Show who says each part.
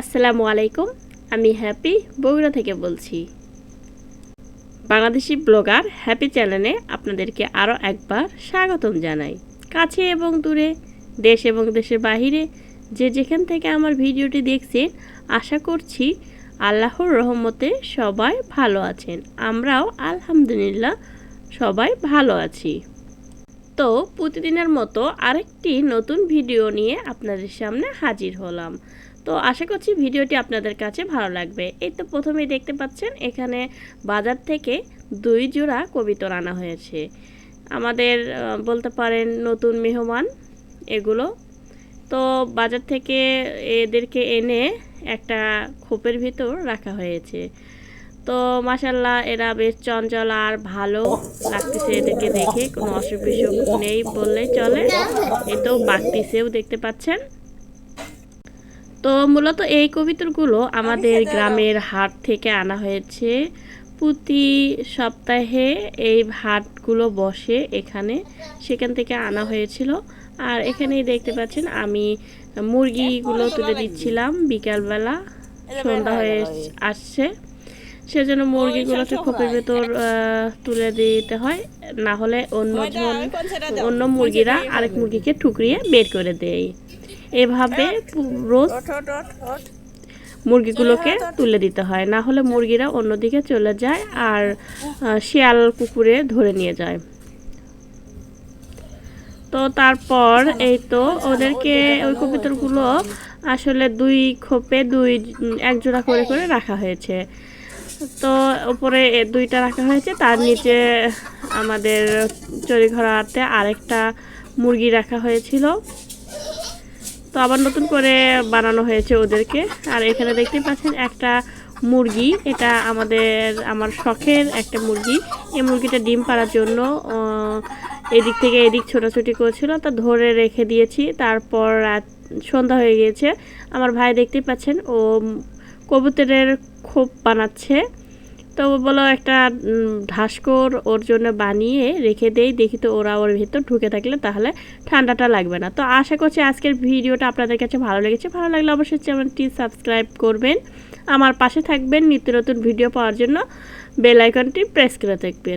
Speaker 1: আসসালামু আলাইকুম, আমি হ্যাপি বগুড়া থেকে বলছি। বাংলাদেশি ব্লগার হ্যাপি চ্যানেলে আপনাদেরকে আরও একবার স্বাগতম জানাই। কাছে এবং দূরে, দেশ এবং দেশের বাহিরে যে যেখান থেকে আমার ভিডিওটি দেখছেন, আশা করছি আল্লাহর রহমতে সবাই ভালো আছেন। আমরাও আলহামদুলিল্লাহ সবাই ভালো আছি। তো প্রতিদিনের মতো আরেকটি নতুন ভিডিও নিয়ে আপনাদের সামনে হাজির হলাম। তো আশা করছি ভিডিওটি আপনাদের কাছে ভালো লাগবে। এই তো প্রথমেই দেখতে পাচ্ছেন, এখানে বাজার থেকে দুই জোড়া কবিতর আনা হয়েছে। আমাদের বলতে পারেন নতুন মেহমান এগুলো। তো বাজার থেকে এদেরকে এনে একটা খোপের ভিতর রাখা হয়েছে। তো মাসাল্লাহ এরা বেশ চঞ্চল আর ভালো লাগতেছে এদেরকে দেখে। কোনো অসুখ বিসুখ নেই বললেই চলে। এ তো বাগতিছেও দেখতে পাচ্ছেন। তো মূলত এই কবিতরগুলো আমাদের গ্রামের হাট থেকে আনা হয়েছে। প্রতি সপ্তাহে এই হাটগুলো বসে এখানে। সেখান থেকে আনা হয়েছিল। আর এখানেই দেখতে পাচ্ছেন, আমি মুরগিগুলো তুলে দিচ্ছিলাম। বিকালবেলা সন্ধ্যা হয়ে আসছে। সেজন্য মুরগিগুলোকে খোপের ভেতর তুলে দিতে হয়। না হলে অন্য অন্য মুরগিরা আরেক মুরগিকে ঠুকরিয়ে বের করে দেয়। এভাবে রোজ মুরগিগুলোকে তুলে দিতে হয়। না হলে মুরগিরা অন্যদিকে চলে যায় আর শিয়াল কুকুরে ধরে নিয়ে যায়। তো তারপর এই তো ওদেরকে ওই কবিতরগুলো আসলে দুই খোপে দুই এক জোড়া করে করে রাখা হয়েছে। তো উপরে দুইটা রাখা হয়েছে, তার নিচে আমাদের চড়িঘরাতে আরেকটা মুরগি রাখা হয়েছিল। তো আবার নতুন করে বানানো হয়েছে ওদেরকে। আর এখানে দেখতে পাচ্ছেন একটা মুরগি, এটা আমাদের, আমার শখের একটা মুরগি। এই মুরগিটা ডিম পাড়ার জন্য এদিক থেকে এদিক ছোটাছুটি করছিল। তা ধরে রেখে দিয়েছি, তারপর রাত সন্ধ্যা হয়ে গিয়েছে। আমার ভাই দেখতে পাচ্ছেন, ও কবুতরের খোপ বানাচ্ছে। তো বলো একটা ঢাসকর ওর জন্য বানিয়ে রেখে দেই, দেখি তো ওরা ওর ভিতর ঢুকে থাকলে তাহলে ঠান্ডাটা লাগবে না। তো আশা করছি আজকের ভিডিওটা আপনাদের কাছে ভালো লেগেছে। ভালো লাগলে অবশ্যই চ্যানেলটি সাবস্ক্রাইব করবেন। আমার পাশে থাকবেন নিত্য নতুন ভিডিও পাওয়ার জন্য বেল আইকনটি প্রেস করে থাকবেন।